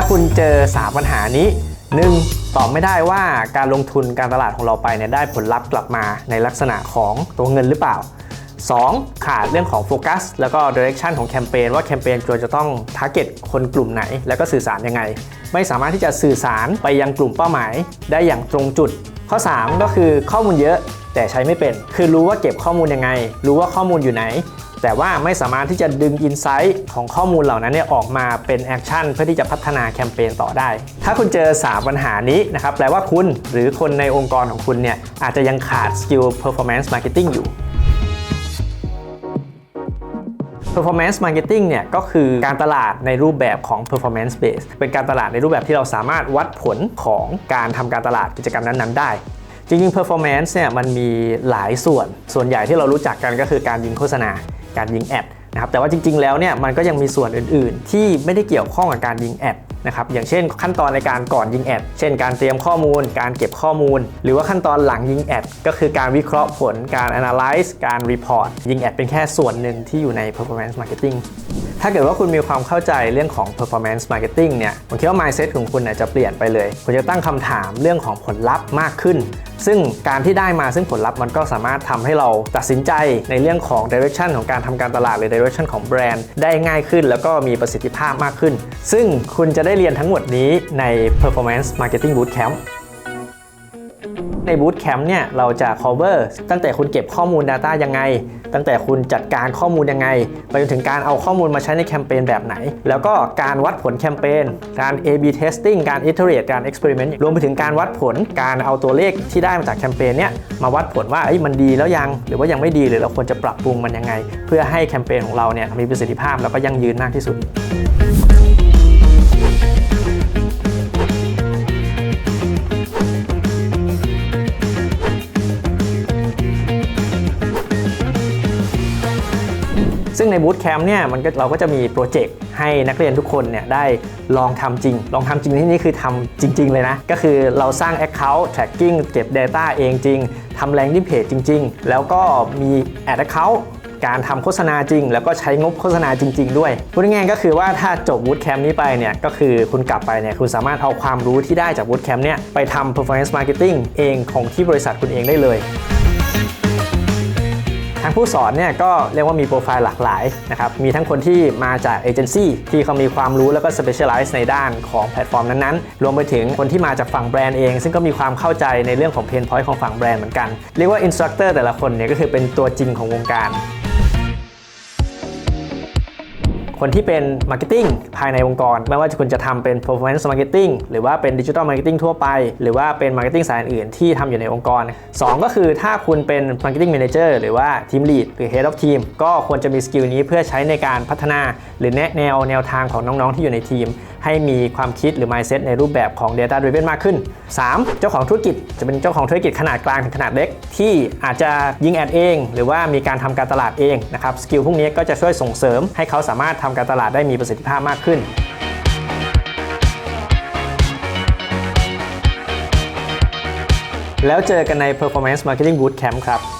ถ้าคุณเจอ 3 ปัญหานี้ 1. ตอบไม่ได้ว่าการลงทุนการตลาดของเราไปเนี่ยได้ผลลัพธ์กลับมาในลักษณะของตัวเงินหรือเปล่า 2. ขาดเรื่องของโฟกัสแล้วก็ดิเรกชันของแคมเปญว่าแคมเปญควรจะต้องทาร์เก็ตคนกลุ่มไหน แล้วก็สื่อสารยังไง ไม่สามารถที่จะสื่อสารไปยังกลุ่มเป้าหมาย ได้อย่างตรงจุด ข้อ 3 ก็คือข้อมูลเยอะแต่ใช้ไม่เป็น คือรู้ว่าเก็บข้อมูลยังไง รู้ว่าข้อมูลอยู่ไหน แต่ว่าไม่สามารถที่จะดึงอินไซต์ของข้อมูลเหล่านั้นเนี่ยออกมาเป็นแอคชั่นเพื่อที่จะพัฒนาแคมเปญต่อได้ ถ้าคุณเจอ 3 ปัญหานี้นะครับแปลว่าคุณหรือคนในองค์กรของคุณเนี่ยอาจจะยังขาดสกิลเพอร์ฟอร์แมนซ์มาร์เก็ตติ้งอยู่ performance marketing เนี่ยก็คือการตลาดในรูปแบบของ performance base เป็นการตลาดในรูปแบบที่เราสามารถวัดผลของการทำการตลาดกิจกรรมนั้นๆได้จริงๆ performance เนี่ยมันมีหลายส่วน ส่วนใหญ่ที่เรารู้จักกันก็คือการยิงโฆษณา การยิงแอดนะครับ แต่ว่าจริงๆ แล้วเนี่ยมันก็ยังมีส่วนอื่นๆ ที่ไม่ได้เกี่ยวข้องกับการยิงแอด นะครับอย่างเช่น ขั้นตอนในการก่อนยิงแอด เช่น การเตรียมข้อมูล การเก็บข้อมูล หรือว่าขั้นตอนหลังยิงแอด ก็คือการวิเคราะห์ผลการ analyze การ report ยิงแอดเป็นแค่ส่วนหนึ่งที่อยู่ใน performance marketing ถ้าเกิดว่าคุณมีความเข้าใจเรื่องของ performance marketing เนี่ยผมคิดว่า mindset ของคุณจะเปลี่ยนไปเลยคุณจะตั้งคำถามเรื่องของผลลัพธ์มากขึ้น ซึ่งการที่ได้มาซึ่งผลลัพธ์มันก็สามารถทำให้เราตัดสินใจในเรื่องของ direction ของการทำการตลาดหรือ direction ของแบรนด์ได้ง่ายขึ้น แล้วก็มีประสิทธิภาพมากขึ้น ซึ่งคุณจะได้เรียนทั้งหมดนี้ใน performance marketing bootcamp ในบูตแคมป์เนี่ยเราจะ cover ตั้งแต่คุณเก็บข้อมูล Data ยังไง ตั้งแต่คุณจัดการข้อมูลยังไง ไปจนถึงการเอาข้อมูลมาใช้ในแคมเปญแบบไหน แล้วก็การวัดผลแคมเปญ การ A/B testing การ iterate การ experiment รวมไปถึงการวัดผล การเอาตัวเลขที่ได้มาจากแคมเปญเนี่ยมาวัดผลว่าเอ้มันดีแล้วยัง หรือว่ายังไม่ดีหรือเราควรจะปรับปรุงมันยังไง เพื่อให้แคมเปญของเราเนี่ยมีประสิทธิภาพแล้วก็ยั่งยืนมากที่สุด ซึ่งในบูตแคมป์เนี่ยมันก็เราก็จะมีโปรเจกต์ให้นักเรียนทุกคนเนี่ยได้ลองทำจริง ลองทำจริงที่นี้คือทำจริง ๆ เลยนะ ก็คือเราสร้าง Account tracking เก็บ Data เองจริงทำแรงที่เพจจริง ๆ แล้วก็มี Ad Account การทำโฆษณาจริง แล้วก็ใช้งบโฆษณาจริง ๆ ด้วยพูดง่ายๆก็คือว่าถ้าจบบูตแคมป์นี้ไปเนี่ยก็คือคุณกลับไปเนี่ยคุณสามารถเอาความรู้ที่ได้จากบูตแคมป์เนี่ยไปทำ performance marketing เองของที่บริษัทคุณเองได้เลยางผู้สอนเนี่ยก็เรียกว่ามีโปรไฟล์หลากหลายนะครับ มีทั้งคนที่มาจากเอเจนซี่ที่เขามีความรู้แล้วก็สเปเชียลไลซ์ในด้านของแพลตฟอร์มนั้นๆ รวมไปถึงคนที่มาจากฝั่งแบรนด์เอง ซึ่งก็มีความเข้าใจในเรื่องของเพนพอยต์ของฝั่งแบรนด์เหมือนกัน เรียกว่าอินสตรัคเตอร์แต่ละคนเนี่ยก็คือเป็นตัวจริงของวงการ คนที่เป็น Marketing ภายในองค์กร ไม่ว่าคุณจะทำเป็น Performance Marketing หรือว่าเป็น Digital Marketing ทั่วไป หรือว่าเป็น Marketing สายอื่นที่ทำอยู่ในองค์กร 2 ก็คือถ้าคุณเป็น Marketing Manager หรือว่า Team Lead หรือ Head of Team ก็ควรจะมีสกิลนี้เพื่อใช้ในการพัฒนา หรือแนะแนวแนวทางของน้องๆที่อยู่ในทีมให้มีความคิดหรือ mindset ในรูปแบบของ data driven มากขึ้น 3. เจ้าของธุรกิจจะเป็นเจ้าของธุรกิจขนาดกลางถึงขนาดเล็ก ที่อาจจะยิงแอดเอง หรือว่ามีการทำการตลาดเองนะครับสกิลพวกนี้ก็จะช่วยส่งเสริม ให้เขาสามารถทำการตลาดได้มีประสิทธิภาพมากขึ้นแล้วเจอกันใน performance marketing bootcamp ครับ